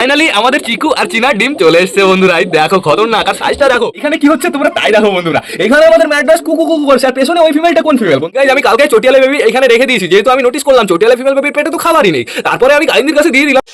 Finally আমাদের চিকু আর চিনার ডিম চলে এসেছে, বন্ধুরা। এই দেখো, খতরনাক। আর সাইজটা দেখো। এখানে কি হচ্ছে তোমরা তাই দেখো, বন্ধুরা। এখানে আমাদের ম্যাড্রাস কুকু কুকু করছে। আর পেছনে ওই ফিমেলটা কোন ফিমেল আমি কালকে চটিয়ালা বেবি এখানে রেখে দিয়েছি। যেহেতু আমি নোটিস করলাম, চটিয়ালা ফিমেল বেবির পেটে তো খাবারই নেই। তারপরে আমি গাইন্দির কাছে দিয়ে দিলাম।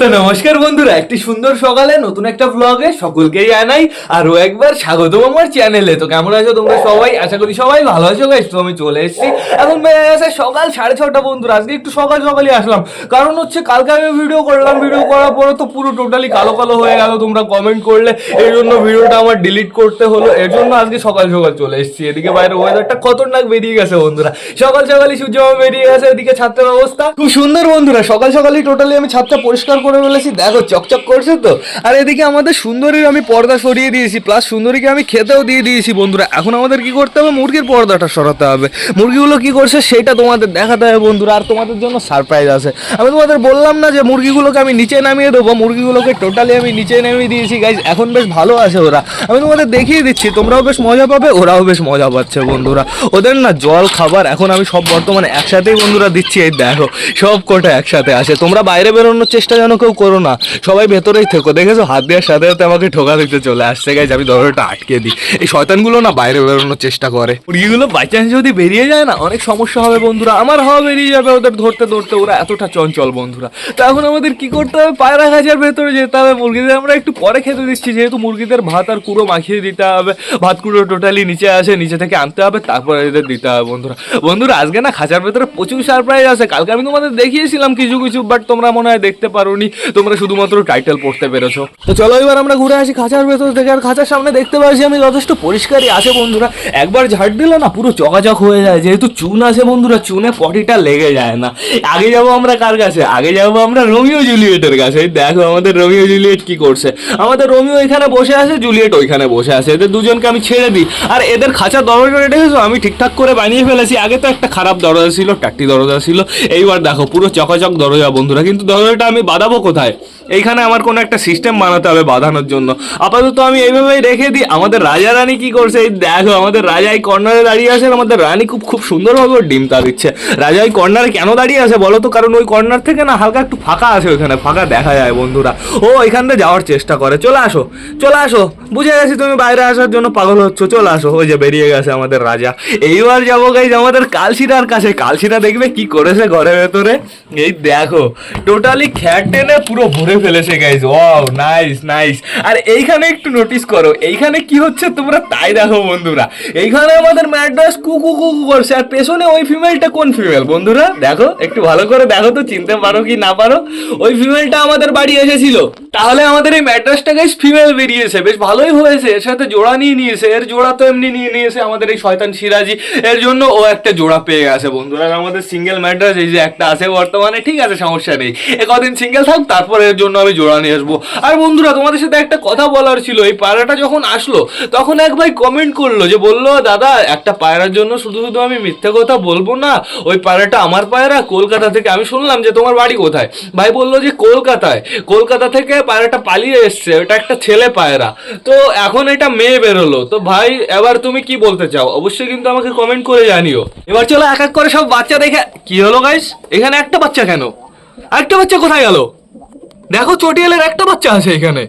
তো নমস্কার বন্ধুরা, একটি সুন্দর সকালে নতুন একটা ব্লগে সকলকেই জানাই আরও একবার স্বাগতম আমার চ্যানেলে তো কেমন আছো তোমরা সবাই? আশা করি সবাই ভালো আছো গাইস তো আমি চলে এসেছি। এখন গেছে সকাল সাড়ে ছটা বন্ধুরা, আজকে একটু সকাল সকালই আসলাম। কারণ হচ্ছে কালকে আমি ভিডিও করলাম ভিডিও করার পরে তো পুরো টোটালি কালো কালো হয়ে গেল, তোমরা কমেন্ট করলে, এই জন্য ভিডিওটা আমার ডিলিট করতে হলো। এর জন্য আজকে সকাল সকাল চলে এসেছি। এদিকে বাইরে ওয়েদারটা খতরনাক বেরিয়ে গেছে বন্ধুরা। সকাল সকালই সূর্য বেরিয়ে গেছে, এদিকে ছাত্রের অবস্থা। খুব সুন্দর বন্ধুরা, সকাল সকালই টোটালি আমি ছাদটা পরিষ্কার করে ফেলেছি। দেখো, চকচক করছে তো। আর এদিকে আমাদের সুন্দরীর আমি পর্দা সরিয়ে দিয়েছি প্লাস সুন্দরীকে আমি খেতেও দিয়ে দিয়েছি বন্ধুরা। এখন আমাদের কি করতে হবে? মুরগির পর্দাটা সরাতে হবে। মুরগিগুলো কি করছে? সেটা তোমাদের দেখাতে হবে বন্ধুরা। আর তোমাদের জন্য সারপ্রাইজ আছে। আমি তোমাদের বললাম না যে মুরগিগুলোকে আমি নিচে নামিয়ে দেবো। মুরগিগুলোকে টোটালি আমি নিচে নামিয়ে দিয়েছি গাইজ এখন বেশ ভালো আছে ওরা। আমি তোমাদের দেখিয়ে দিচ্ছি, তোমরাও বেশ মজা পাবে, ওরাও বেশ মজা পাচ্ছে বন্ধুরা। ওদের না জল, খাবার, এখন আমি সব বর্তমানে একসাথেই বন্ধুরা দিচ্ছি। এই দেখো, সব কটা একসাথে আছে তোমরা বাইরে বেরোনোর চেষ্টা যেন কেউ করো না। সবাই ভেতরেই থেকো। দেখেছ? হাত দেওয়ার সাথে সাথে আমাকে ঠোকা দিতে চলে আসছে। গাইজ আমি দরজাটা আটকে দিই। এই শয়তানগুলো না বাইরে বেরোনোর চেষ্টা করে। মুরগিগুলো বাই চান্স যদি বেরিয়ে যায় না, অনেক সমস্যা হবে বন্ধুরা। আমার হাওয়া বেরিয়ে যাবে ওদের ধরতে ধরতে। ওরা এতটা চঞ্চল বন্ধুরা। তো এখন আমাদের কি করতে হবে? পায়রা খাঁচার ভেতরে যেতে হবে। মুরগিদের আমরা একটু পরে খেতে দিচ্ছি। যেহেতু মুরগিদের ভাত আর কুড়ো মাখিয়ে দিতে হবে। ভাত, কুড়ো টোটালি নিচে আসে, নিচে থেকে আনতে হবে। তারপরে এদের দিতে হবে বন্ধুরা। বন্ধুরা, আজকে না খাঁচার ভেতরে প্রচুর সারপ্রাইজ আছে। কালকে আমি তোমাদের দেখিয়েছিলাম কিছু কিছু বাট তোমরা মনে হয় দেখতে পারোনি। তোমরা শুধুমাত্র টাইটেল পড়তে পেরেছ। তো চলো এবার আমরা ঘুরে আসি খাঁচার ভেতর থেকে। আর খাঁচার সামনে দেখতে পাচ্ছি আমি যথেষ্ট পরিষ্কারই আছে বন্ধুরা। একবার ঝাড় দিলে না পুরো চকাচক হয়ে যায়। যেহেতু চুন আছে বন্ধুরা, চুনে পটিটা লেগে যায় না। আগে যাব আমরা কার কাছে? আগে যাব আমরা রোমিও জুলিয়েটের কাছে। দেখো আমাদের রোমিও জুলিয়েট কি করছে। আমাদের রোমিও এখানে বসে আছে, জুলিয়েট ওইখানে বসে আছে। এদের দুজনকে আমি ছেড়ে দিই। আর এদের খাঁচা দরজাটা দেখেছ? আমি ঠিকঠাক করে বানিয়ে ফেলেছি। আগে তো একটা খারাপ দরজা ছিল, টাট্টি দরজা ছিল। এইবার দেখো পুরো চকাচক দরজা বন্ধুরা। কিন্তু দরজাটা আমি বাঁধাবো কোথায় এইখানে আমার কোনো একটা সিস্টেম বানাতে হবে বাঁধানোর জন্য। আপাতত আমি এইভাবেই রেখে দিই। আমাদের রাজা রানী কি করছে? এই দেখো, আমাদের রাজা এই কর্নারে দাঁড়িয়ে আছে, আমাদের রানী খুব খুব সুন্দরভাবে ওর ডিমটা দিচ্ছে। রাজা ওই কর্নারে কেন দাঁড়িয়ে আছে বলো তো? কারণ ওই কর্নার থেকে না হালকা একটু ফাঁকা আছে ওইখানে, ফাঁকা দেখা যায় বন্ধুরা। ও এখান থেকে যাওয়ার চেষ্টা করে। চলে আসো চলে আসো। বুঝে গেছি তুমি বাইরে আসার জন্য পাগল হচ্ছ। চলে আসো, ওই যে বেরিয়ে গেছে আমাদের রাজা। এইবার যাব গাইজ আমাদের কালশিরার কাছে। কালশিরা দেখবে কি করেছে ঘরের ভেতরে? এই দেখো টোটালি খ্যাট টেনে পুরো ভরে ফেলেছে গাইজ ওয়াও নাইস নাইস আর এইখানে একটু নোটিস করো, এইখানে কি হচ্ছে তোমরা তাই দেখো, বন্ধুরা। এইখানে আমাদের ম্যাড্রাস কুকু কুকু করছে। আর পেছনে ওই ফিমেলটা কোন ফিমেল বন্ধুরা? দেখো, একটু ভালো করে দেখো তো, চিনতে পারো কি না পারো? ওই ফিমেলটা আমাদের বাড়ি এসেছিল। তাহলে আমাদের এই ম্যাড্রাসটা গাইজ ফিমেল বেরিয়েছে। বেশ ভালোই হয়েছে। এর সাথে জোড়া নিয়ে নিয়েছে। এর জোড়া তো এমনি নিয়ে নিয়েছে আমাদের এই শয়তান সিরাজি। এর জন্য ও একটা জোড়া পেয়ে গেছে, বন্ধুরা। আমাদের সিঙ্গেল ম্যাড্রাস এই যে একটা আছে বর্তমানে, ঠিক আছে, সমস্যা নেই। এ কদিন সিঙ্গেল থাক, তারপর এর জন্য আমি জোড়া নিয়ে আসব। আর বন্ধুরা, তোমাদের সাথে একটা কথা বলার ছিল। এই পায়রাটা যখন আসলো, তখন এক ভাই কমেন্ট করল যে, বলল, দাদা, একটা পায়রার জন্য শুধু শুধু আমি মিথ্যে কথা বলব না। ওই পায়রাটা আমার পায়রা, কলকাতা থেকে আমি শুনলাম যে, তোমার বাড়ি কোথায়? ভাই বলল, যে কলকাতায়। কলকাতা থেকে পায়রাটা পালিয়ে এসছে। ওটা একটা ছেলে পায়রা। তো এখন এটা মেয়ে বেরোলো। তো ভাই, এবার তুমি কি বলতে চাও? অবশ্যই কিন্তু আমাকে কমেন্ট করে জানিও। এবার চলো এক এক করে সব বাচ্চা দেখে, কি হলো গাইস এখানে একটা বাচ্চা কেন? আরেকটা বাচ্চা কোথায় গেল? দেখো চটিয়ালের একটা বাচ্চা আছে এখানে।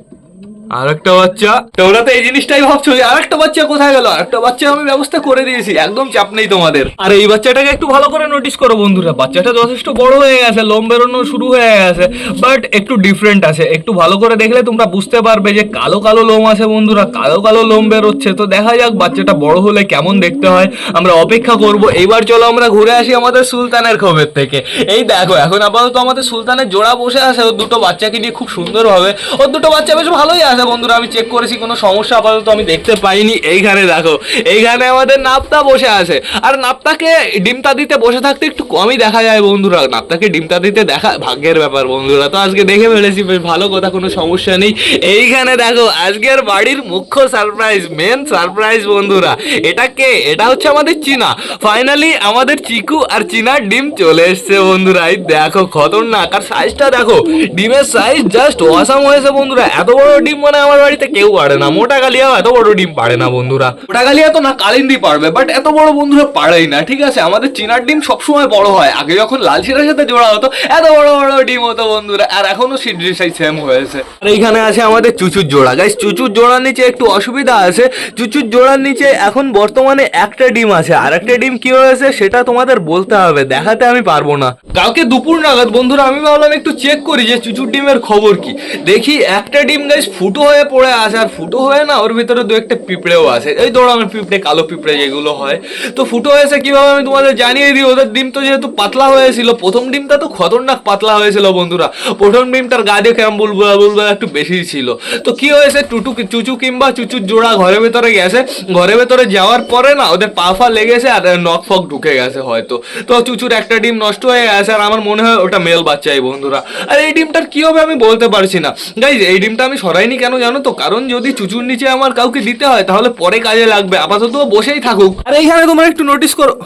আর একটা বাচ্চা। তোমরা তো এই জিনিসটাই ভাবছ যে আরেকটা বাচ্চা কোথায় গেল? আরেকটা বাচ্চা আমি ব্যবস্থা করে দিয়েছি। একদম চাপ নেই তোমাদের। আর এই বাচ্চাটাকে একটু ভালো করে নোটিস করো বন্ধুরা। বাচ্চাটা যথেষ্ট বড় হয়ে গেছে, লোম বেরোনো শুরু হয়ে গেছে বাট একটু ডিফারেন্ট আছে। একটু ভালো করে দেখলে তোমরা বুঝতে পারবে যে কালো কালো লোম আছে বন্ধুরা, কালো কালো লোম বেরোচ্ছে। তো দেখা যাক বাচ্চাটা বড় হলে কেমন দেখতে হয়। আমরা অপেক্ষা করব। এইবার চলো আমরা ঘুরে আসি আমাদের সুলতানের খবর থেকে। এই দেখো, এখন আপাতত আমাদের সুলতানের জোড়া বসে আছে। ওর দুটো বাচ্চাকে নিয়ে খুব সুন্দরভাবে। ওর দুটো বাচ্চা বেশ ভালোই আছে। বন্ধুরা, আমি চেক করেছি, কোনো সমস্যা আপাতত আমি দেখতে পাইনি। এইখানে দেখো, এইখানে আমাদের নাপ্তা বসে আছে। আর নাপ্তাকে ডিমটা দিতে বসে থাকতে একটু কমই দেখা যায় বন্ধুরা। নাপ্তাকে ডিমটা দিতে দেখা ভাগ্যের ব্যাপার বন্ধুরা। তো আজকে দেখে ফেলেছি, বেশ ভালো কথা, কোনো সমস্যা নেই। এইখানে দেখো, আজকের বাড়ির মুখ্য সারপ্রাইজ মেন সারপ্রাইজ বন্ধুরা। এটা কে? এটা হচ্ছে আমাদের চীনা। ফাইনালি আমাদের চিকু আর চীনার ডিম চলে এসছে বন্ধুরা। এই দেখো, খতরনাক। আর সাইজটা দেখো, ডিমের সাইজ জাস্ট অসাম হয়েছে বন্ধুরা। এত বড় ডিম মানে আমার বাড়িতে কেউ পারে না। মোটা কালিয়াও এত বড় ডিম পারে না বন্ধুরা। মোটা কালিয়া তো না কালিন্দি পারবে বাট এত বড় বন্ধুরা পারেই না ঠিক আছে? আমাদের চিনার ডিম সবসময় বড় হয়। আগে যখন লাল শিরার সাথে জোড়া হতো এত বড় বড় ডিম হতো বন্ধুরা আর এখনও সিড্রিসাই সেম হয়েছে। আর এইখানে আছে আমাদের চুচুর জোড়া। গাইস চুচুর জোড়ার নিচে একটু অসুবিধা আছে। চুচুর জোড়ার নিচে এখন বর্তমানে একটা ডিম আছে। আর একটা ডিম কি হয়েছে সেটা তোমাদের বলতে হবে দেখাতে আমি পারব না। কালকে দুপুর নাগাদ বন্ধুরা আমি ভাবলাম একটু চেক করি যে চুচুর ডিমের খবর কি। দেখি একটা ডিম গাইস ফুটো হয়ে পড়ে আসে, আর ফুটো হয়ে না ওর ভিতরে দু একটা পিঁপড়েও আছে এই ধরো আমার পিঁপড়ে, কালো পিঁপড়ে যেগুলো হয়। তো ফুটো হয়েছে কীভাবে আমি তোমাদের জানিয়ে দিই, ওদের ডিম তো যেহেতু পাতলা হয়েছিল, প্রথম ডিমটা তো খতরনাক পাতলা হয়েছিল বন্ধুরা। প্রথম ডিমটার গা দিয়ে কেমন বলব বলব একটু বেশি ছিল। তো কি হয়েছে, টুটু চুচু কিংবা চুচুর জোড়া ঘরের ভেতরে গেছে। ঘরের ভেতরে যাওয়ার পরে না ওদের পা ফা লেগেছে আর নখ ফক ঢুকে গেছে হয়তো। তো চুচুর একটা ডিম নষ্ট হয়ে গেছে, আর আমার মনে হয় ওটা মেল বাচ্চাই বন্ধুরা। আর এই ডিমটার কি হবে আমি বলতে পারছি না। গাইজ এই ডিমটা আমি সরাইনি কেন? জানো তো? কারণ যদি চুচুর নিচে আমার কাউকে দিতে হয়, তাহলে পরে কাজে লাগবে। আপাতত বসেই থাকুক। আর এইখানে তোমার একটু নোটিস করো।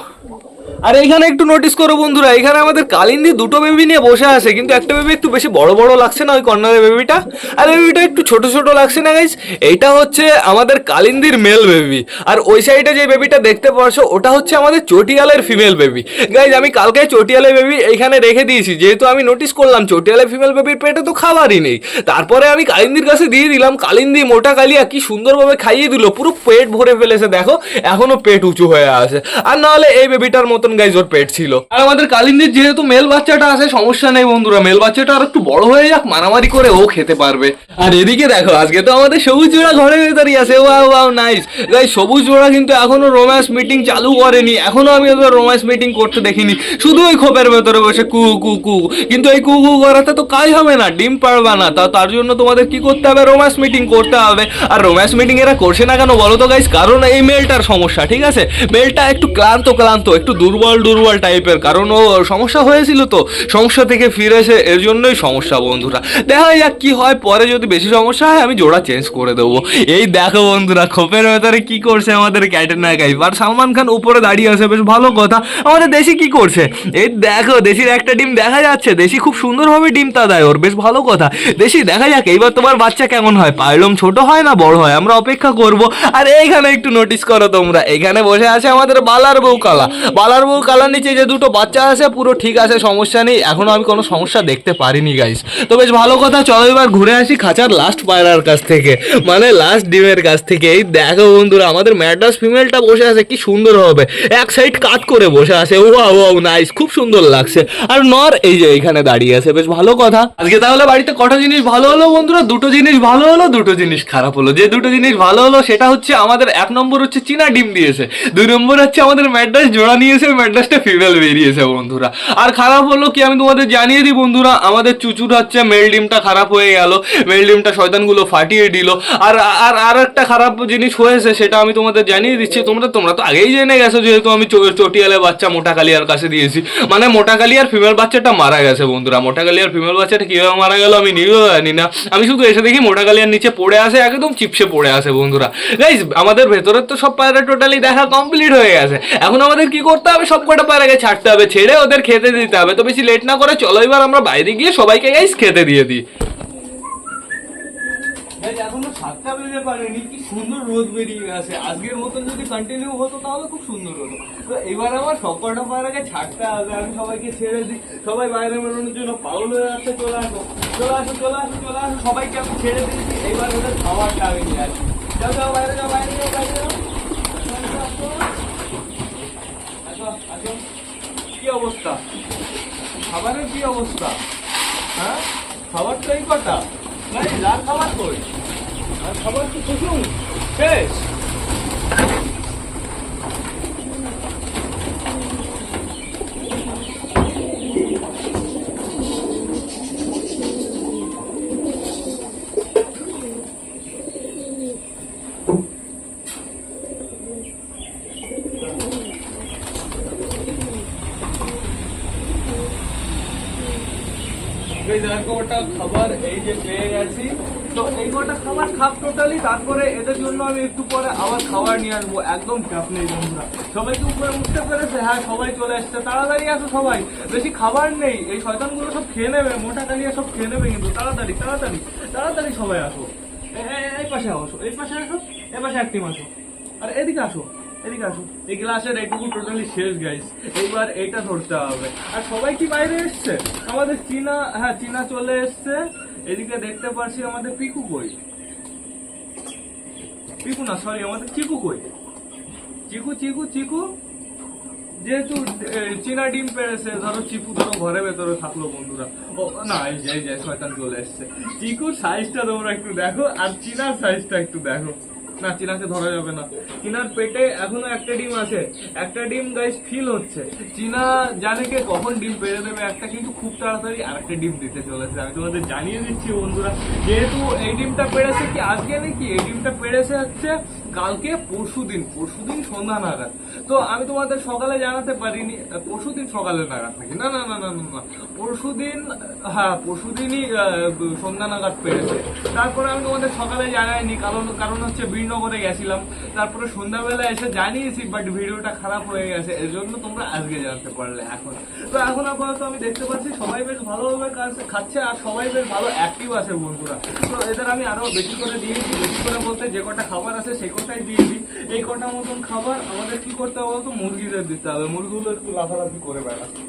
আর এখানে একটু নোটিস করো বন্ধুরা, এখানে আমাদের কালিন্দি দুটো বেবি নিয়ে বসে আছে, কিন্তু একটা বেবি একটু বেশি বড় বড় লাগছে না ওই কর্নারের বেবিটা আর বেবিটা একটু ছোট ছোট লাগছে না গাইজ এইটা হচ্ছে আমাদের কালিন্দির মেল বেবি আর ওই সাইডে যে বেবিটা দেখতে পারছ, ওটা হচ্ছে আমাদের চটিয়ালের ফিমেল বেবি গাইজ আমি কালকে চটিয়ালের বেবি এইখানে রেখে দিয়েছি, যেহেতু আমি নোটিস করলাম চটিয়ালের ফিমেল বেবির পেটে তো খাবারই নেই। তারপরে আমি কালিন্দির কাছে দিয়ে দিলাম, কালিন্দি মোটা কালিয়া কি সুন্দরভাবে খাইয়ে দিল, পুরো পেট ভরে ফেলেছে, দেখো, এখনও পেট উঁচু হয়ে আছে। আর নাহলে এই বেবিটার মতন গাইজ ওর পেট ছিল। আর আমাদের কালিন্দির যেহেতু মেল বাচ্চাটা আছে, সমস্যা নেই বন্ধুরা। মেল বাচ্চাটা আর একটু বড় হয়ে যাক, মারামারি করে ও খেতে পারবে। আর এদিকে দেখো, আজকে তো আমাদের সবুজ জোড়া ঘরের ভেতরই আছে। ওয়াও ওয়াও নাইস গাইজ সবুজ জোড়া কিন্তু এখনও রোম্যান্স মিটিং চালু করেনি। এখনও আমি ওদের রোম্যান্স মিটিং করতে দেখিনি। শুধু ওই খোপের ভেতরে বসে কু কু কু। কিন্তু এই কু কু করাতে তো কাজ হবে না, ডিম পারবে না। তা, তার জন্য তোমাদের কি করতে হবে? রোম্যান্স মিটিং করতে হবে। আর রোম্যান্স মিটিং এরা করছে না কেন বলো তো গাইজ কারণ এই মেলটার সমস্যা, ঠিক আছে? মেলটা একটু ক্লান্ত ক্লান্ত, একটু দুর্বল দুর্বল দুর্বল টাইপের কারণ ও সমস্যা হয়েছিল তো। সমস্যা থেকে ফিরেছে এর জন্যই সমস্যা, বন্ধুরা। দেখা যাক কি হয়। পরে যদি বেশি সমস্যা হয়, আমি জোড়া চেঞ্জ করে দেবো। এই দেখো, বন্ধুরা, খোপের ভেতরে কি করছে আমাদের ক্যাটেনা গাইব আর সালমান খান উপরে দাঁড়িয়ে আছে, বেশ ভালো কথা। আমাদের দেশি কি করছে? এই দেখো, দেশির একটা ডিম দেখা যাচ্ছে। দেশি খুব সুন্দরভাবে ডিমটা দেয় ওর, বেশ ভালো কথা। দেশি, দেখা যাক, এইবার তোমার বাচ্চা কেমন হয়? পাইলম ছোট হয় না, বড় হয়? আমরা অপেক্ষা করব। আর এইখানে একটু নোটিস করো তোমরা। এখানে বসে আছে আমাদের বালার বউ কালা। বালার বউ কালার নিচে যে দুটো বাচ্চা আছে, পুরো ঠিক আছে, সমস্যা নেই। এখনও আমি কোনো সমস্যা দেখতে পারিনি গাইস তো বেশ ভালো কথা, চলো এবার ঘুরে আসি খাঁচার লাস্ট পায়রার কাছ থেকে। মানে লাস্ট ডিমের কাছ থেকে। এই দেখো বন্ধুরা, আমাদের ম্যাড্রাস ফিমেলটা বসে আছে, কি সুন্দর হবে। এক সাইড কাট করে বসে আছে। ও ও নাইস খুব সুন্দর লাগছে। আর নর, এই যে এইখানে দাঁড়িয়ে আছে, বেশ ভালো কথা। আজকে তাহলে বাড়িতে কটা জিনিস ভালো হলো বন্ধুরা? দুটো জিনিস ভালো হলো, দুটো জিনিস খারাপ হলো। যে দুটো জিনিস ভালো হলো, সেটা হচ্ছে আমাদের, এক নম্বর হচ্ছে চীনা ডিম দিয়েছে। দুই নম্বর হচ্ছে আমাদের ম্যাড্রাস জোড়া নিয়েছে ম্যাড্রাসটা ফিমেল বেরিয়েছে, বন্ধুরা। আর খারাপ হলো কি, আমি তোমাদের জানিয়ে দিই, বন্ধুরা, আমাদের চুচুর হচ্ছে মেল ডিমটা খারাপ হয়ে গেল মেল ডিমটা শয়তানগুলো ফাটিয়ে দিল। আর আর আর একটা খারাপ জিনিস হয়েছে, সেটা আমি তোমাদের জানিয়ে দিচ্ছি, তোমরা তোমরা তো আগেই জেনে গেছো, যেহেতু আমি চটিয়ালে বাচ্চা মোটা কালিয়ার কাছে দিয়েছি। মানে মোটা কালিয়ার ফিমেল বাচ্চাটা মারা গেছে, বন্ধুরা। মোটা কালিয়ার ফিমেল বাচ্চাটা কীভাবে মারা গেল, আমি নিজেও জানি না। আমি শুধু এসে দেখি মোটা কালিয়ার নিচে পড়ে আসে একদম চিপসে পড়ে আসে বন্ধুরা। গাইজ আমাদের ভেতরের তো সব পায়রা টোটালি দেখা কমপ্লিট হয়ে গেছে। এখন আমাদের কি করতে হবে? সব কটা পায়রাকে ছাড়তে হবে, ছেড়ে ওদের খেতে দিতে হবে। তো বেশি লেট না করে চলো, এবার আমরা বাইরে গিয়ে সবাইকে গাইজ খেতে দিয়ে দিই। পারেনি, কি সুন্দর রোদ বেরিয়ে আজকের মতন যদি কন্টিনিউ হতো তাহলে খুব সুন্দর হতো। তো এবার আমার পায়রাকে ছাড়তে হবে, আমি সবাইকে ছেড়ে দিই। সবাই বাইরে বেরোনোর জন্য হয়ে চলে চলে চলে আসো সবাইকে আমি ছেড়ে দিয়েছি। এবার ওদের খাবারটা আমি নিয়ে আসি বাইরে বাইরে যাও বাইরে যাও। আসো। কি অবস্থা? খাবারের কি অবস্থা? হ্যাঁ? খাবার তো এই কটা নাই লাল খাবার কই? আর খাবার তো কুসুম শেষ। ওটা খাবার এই যে পেয়ে গেছি। তো এই কটা খাবার খাপ টোটালি তারপরে এদের জন্য আমি একটু পরে আবার খাবার নিয়ে আসব। একদম চাপ বন্ধুরা। সবাই উপরে উঠতে পেরেছে হ্যাঁ সবাই চলে এসছে। তাড়াতাড়ি আসো সবাই। বেশি খাবার নেই। এই শয়তানগুলো সব খেয়ে নেবে, মোটা কালিয়া সব খেয়ে নেবে কিন্তু। তাড়াতাড়ি তাড়াতাড়ি তাড়াতাড়ি সবাই আসো। এই পাশে আসো, এই পাশে আসো এই পাশে এক টিম আসো। আর এদিকে আসো। এদিকে আসো এই এইটুকু টোটালি শেষ গাইস এইবার এইটা ধরতে হবে। আর সবাই কি বাইরে এসছে? আমাদের চীনা হ্যাঁ চীনা চলে এসছে। এদিকে দেখতে পাচ্ছি আমাদের পিকু কই? পিকু না সরি আমাদের চিকু কই? চিকু চিকু চিকু? যেহেতু চীনা ডিম পেরেছে, ধরো চিকু ধরো ঘরে ভেতরে থাকল বন্ধুরা। ও, না, এই যাই এই যে, শয়তান চলে এসছে। চিকুর সাইজটা তোমরা একটু দেখো, আর চীনার সাইজটা একটু দেখো। না, চিনাকে ধরা যাবে না। চিনার পেটে এখনও একটা ডিম আছে। একটা ডিম গাইস ফিল হচ্ছে। চিনা জানে কে কখন ডিম পেরে দেবে একটা, কিন্তু খুব তাড়াতাড়ি আর একটা ডিম দিতে চলেছে। আমি তোমাদের জানিয়ে দিচ্ছি বন্ধুরা, যেহেতু এই ডিমটা পেরেছে কি, আজকে নাকি এই ডিমটা পেরেছে হচ্ছে কালকে পরশু দিন পরশু দিন সন্ধ্যা নাগাদ। তো আমি তোমাদের সকালে জানাতে পারিনি পরশু দিন সকালে নাগাদ নাকি? না না না না না পরশু দিন হ্যাঁ পরশু দিনই সন্ধ্যা নাগাদ পেরেছে তারপরে আমি তোমাদের সকালে জানাইনি, কারণ কারণ হচ্ছে বীরনগরে গেছিলাম। তারপরে সন্ধ্যাবেলা এসে জানিয়েছি বাট ভিডিওটা খারাপ হয়ে গেছে। এর জন্য তোমরা আজকে জানতে পারলে এখন। তো এখন আপাতত আমি দেখতে পাচ্ছি, সবাই বেশ ভালোভাবে খাচ্ছে আর সবাই বেশ ভালো অ্যাক্টিভ আছে বন্ধুরা। তো এদের আমি আরও বেশি করে দিয়েছি, বেশি করে বলতে যে কটা খাবার আছে সেই কটাই দিয়েছি। এই কটা মতন খাবার আমাদের কি করতে হবে বলতো? মুরগিদের দিতে হবে। মুরগিগুলো একটু লাফালাফি করে বেড়াচ্ছে।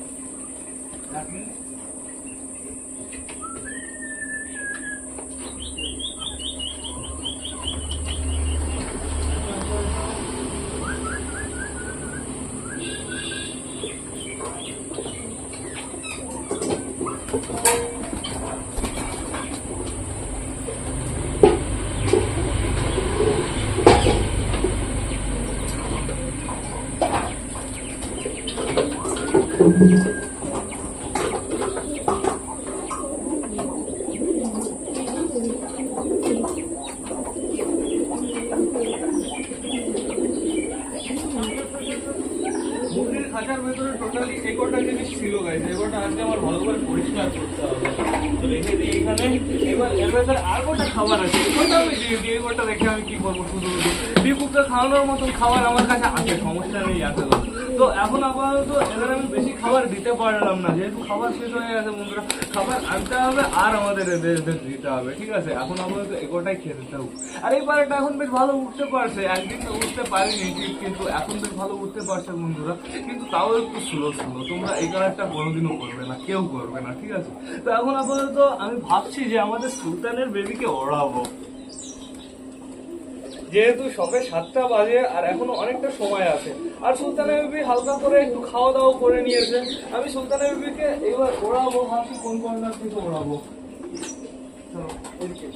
খাঁচার ভেতরে টোটালি জিনিস ছিল আমার করে পরিষ্কার এখানে এবার এর ভেতরে আর কটা খাবার আছে? আমি কি করব খাওয়ানোর মতন খাবার আমার কাছে আছে, সমস্যা নেই, আছে তো। এখন আপাতত এদের আমি বেশি খাবার দিতে পারলাম না। যেহেতু খাবার শেষ হয়ে গেছে বন্ধুরা, খাবার আনতে হবে আর আমাদের এদের দিতে হবে, ঠিক আছে? এখন আপাতত এগোটাই খেয়ে দিতে হবে। আর এই পাড়াটা এখন বেশ ভালো উঠতে পারছে। একদিন তো উঠতে পারিনি কিন্তু এখন বেশ ভালো উঠতে পারছে বন্ধুরা। কিন্তু তাও একটু স্লো স্লো তোমরা এই কালারটা কোনোদিনও করবে না, কেউ করবে না, ঠিক আছে? তো এখন আপাতত আমি ভাবছি যে আমাদের সুলতানের বেবিকে ওড়াবো। যেহেতু সকাল সাতটা বাজে আর এখনও অনেকটা সময় আছে। আর সুলতানা বিবি হালকা করে একটু খাওয়া দাওয়া করে নিয়েছে। আমি সুলতানের বিবিকে এবার ওড়াবো, হাসি কোন কর্নার থেকে ওড়াবো এদিকে।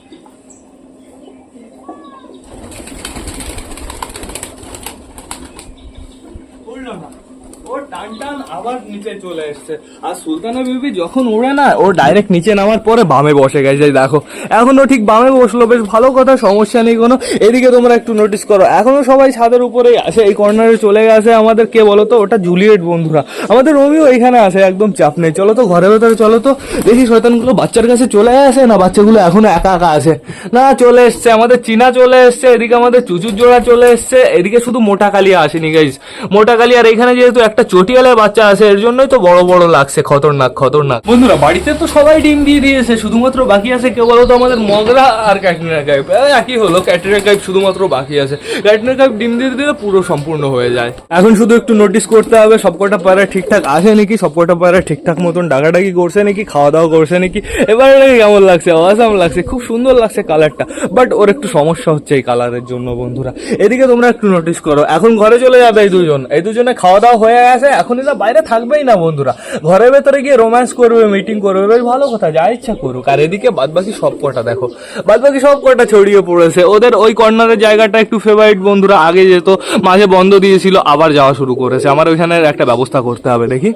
উড়লো না ও আবার নিচে চলে আর যখন উড়ে না, ও ডাইরেক্ট নিচে নামার পরে বামে বসে গেছে দেখো। ঠিক বামে বসল, বেশ ভালো কথা, সমস্যা নেই কোনো। এদিকে তোমরা একটু করো সবাই ছাদের উপরেই এই কর্নারে চলে গেছে আমাদের, কে ওটা জুলিয়েট বন্ধুরা। আমাদের রোমিও এখানে আছে, একদম চাপ নেই। চলো তো, ঘরের ভেতরে চলো তো। দেখি শয়তানগুলো বাচ্চার কাছে চলে আসে না বাচ্চাগুলো এখনও একা একা আছে? না, চলে এসছে। আমাদের চীনা চলে এসছে, এদিকে আমাদের চুচুর জোড়া চলে এসছে, এদিকে শুধু মোটা কালিয়া আসেনি গাইজ মোটা কালিয়ার এখানে যেহেতু একটা চটিয়ালের বাচ্চা আছে, এর জন্যই তো বড় বড় লাগছে, খতরনাক খতরনাক। বন্ধুরা, বাড়িতে তো সবাই ডিম দিয়ে দিয়েছে, শুধুমাত্র বাকি আছে কেউ বলো তো আমাদের মগরা আর ক্যাটরিনা কাইপ একই হলো, ক্যাটরিনা কাইপ শুধুমাত্র বাকি আছে। ক্যাটরিনা কাইপ ডিম দিয়ে দিলে পুরো সম্পূর্ণ হয়ে যায়। এখন শুধু একটু নোটিস করতে হবে, সবকটা পায়রা ঠিকঠাক আছে নাকি? সবকটা পায়রা ঠিকঠাক মতন ডাকাডাকি করছে নাকি? খাওয়া দাওয়া করছে নাকি? এবার কেমন লাগছে? অসাম লাগছে, খুব সুন্দর লাগছে কালারটা বাট ওর একটু সমস্যা হচ্ছে এই কালারের জন্য বন্ধুরা। এদিকে তোমরা একটু নোটিস করো, এখন ঘরে চলে যাবে এই দুজন। এই দুজনে খাওয়া দাওয়া হয়ে গেছে এখন এরা বাইরে থাকবেই না বন্ধুরা। ঘরের ভেতরে গিয়ে রোম্যান্স করবে মিটিং করবে বেশ ভালো কথা, যা ইচ্ছা করুক। আর এদিকে বাদ বাকি সব কটা দেখো বাদ বাকি সব কটা ছড়িয়ে পড়েছে। ওদের ওই কর্নারের জায়গাটা একটু ফেভারিট বন্ধুরা, আগে যেত, মাঝে বন্ধ দিয়েছিল, আবার যাওয়া শুরু করেছে। আমার ওইখানে একটা ব্যবস্থা করতে হবে, দেখি।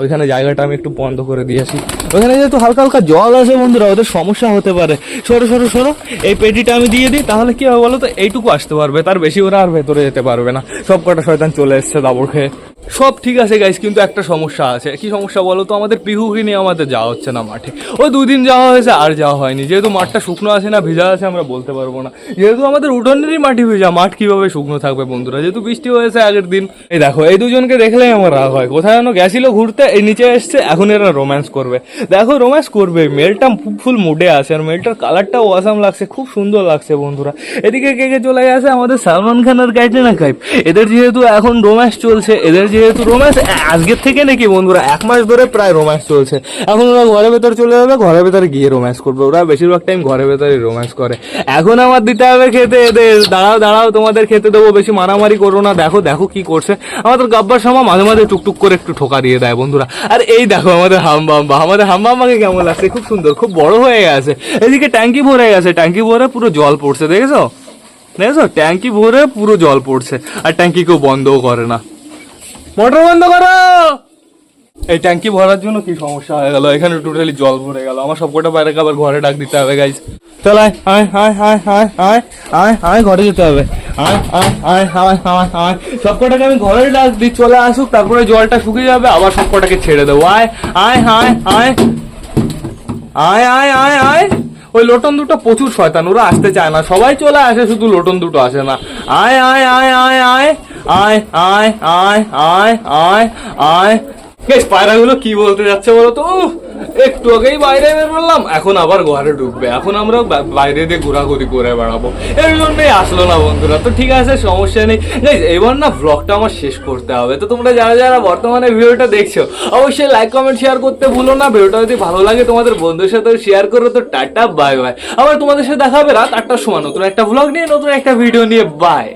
ওইখানে জায়গাটা আমি একটু বন্ধ করে দিয়েছি ওইখানে যেহেতু হালকা হালকা জল আছে বন্ধুরা, ওদের সমস্যা হতে পারে। সরো সরো সরো, এই পেটিটা আমি দিয়ে দিই, তাহলে কী হবে বলো তো এইটুকু আসতে পারবে, তার বেশি ওরা আর ভেতরে যেতে পারবে না। সব কটা শয়তান চলে এসছে দাবড় খেয়ে। সব ঠিক আছে গাইস কিন্তু একটা সমস্যা আছে। কি সমস্যা বলো তো? আমাদের পিহুকে নিয়ে আমাদের যাওয়া হচ্ছে না মাঠে। ওই দুদিন যাওয়া হয়েছে, আর যাওয়া হয়নি। যেহেতু মাঠটা শুকনো আছে না, ভেজা আছে, আমরা বলতে পারব না। যেহেতু আমাদের উঠোনেরই মাটি ভেজা, মাঠ কীভাবে শুকনো থাকবে বন্ধুরা? যেহেতু বৃষ্টি হয়েছে আগের দিন। এই দেখো, এই দুজনকে দেখলেই আমার রাগ হয়। কোথায় যেন গেছিল ঘুরতে, এই নিচে এসছে, এখন এরা রোম্যান্স করবে। দেখো রোম্যান্স করবে। মেলটা ফুল মুডে আছে, আর মেলটার কালারটাও অসাম লাগছে, খুব সুন্দর লাগছে বন্ধুরা। এদিকে কে কে চলে গেছে? আমাদের সালমান খানের ক্যাটরিনা কাইফ এদের যেহেতু এখন রোম্যান্স চলছে, এদের যেহেতু রোম্যান্স আজকের থেকে নাকি বন্ধুরা এক মাস ধরে প্রায় রোম্যান্স চলছে। এখন ওরা ঘরের ভেতর চলে যাবে ঘরের ভেতরে গিয়ে রোম্যান্স করবে। ওরা বেশিরভাগ টাইম ঘরের ভেতরে রোম্যান্স করে। এখন আমার দিতে হবে খেতে, এদের, দাঁড়াও দাঁড়াও, তোমাদের খেতে দেবো, বেশি মারামারি করো না, দেখো দেখো কি করছে। আমাদের গাব্বার সময় মাঝে মাঝে টুকটুক করে একটু ঠোকা দিয়ে দেয় বন্ধুরা। আর এই দেখো আমাদের হামবাম্বা, আমাদের হামবাম্বাকে কেমন লাগছে? খুব সুন্দর, খুব বড় হয়ে গেছে। এদিকে ট্যাঙ্কি ভরে গেছে, ট্যাঙ্কি ভরে পুরো জল পড়ছে, দেখেছ? দেখেছ? ট্যাঙ্কি ভরে পুরো জল পড়ছে। আর ট্যাঙ্কি কেউ বন্ধও করে না। মোটর বন্ধ করো এই ট্যাঙ্কি ভরার জন্য কি সমস্যা হয়ে গেল এখানে টোটালি জল ভরে গেল আমার সবকটা বাইরে আবার ঘরে ডাক দিতে হবে গাইজ চল আয় আয় আয় আয় আয় আয় আয় আয় ঘরে যেতে হবে আয় আয় আয় আয় আয় আয় সবকটাকে আমি ঘরে ডাক দিই চলে আসুক তারপরে জলটা শুকিয়ে যাবে আবার সবকটাকে ছেড়ে দেবো আয় আয় আয় আয় আয় আয় আয় আয় ওই লোটন দুটো প্রচুর শয়তান ওরা আসতে চায় না সবাই চলে আসে শুধু লোটন দুটো আসে না আয় আয় আয় আয় আয় আয় আয় আয় আয় আয় আয়। বেশ পায়রাগুলো কি বলতে যাচ্ছে বলো তো? একটু আগেই বাইরে বের করলাম এখন আবার ঘরে ঢুকবে। এখন আমরা বাইরে দিয়ে ঘোরাঘুরি করে বেড়াবো। এর জন্যই আসলো না বন্ধুরা। তো ঠিক আছে, সমস্যা নেই। এবার না ব্লগটা আমার শেষ করতে হবে। তো তোমরা যারা যারা বর্তমানে ভিডিওটা দেখছ, অবশ্যই লাইক কমেন্ট শেয়ার করতে ভুলো না। ভিডিওটা যদি ভালো লাগে তোমাদের বন্ধুর সাথে শেয়ার করো। তো টাটা বাই বাই আবার তোমাদের সাথে দেখা হবে রাত আটটার সময় নতুন একটা ব্লগ নিয়ে, নতুন একটা ভিডিও নিয়ে। বাই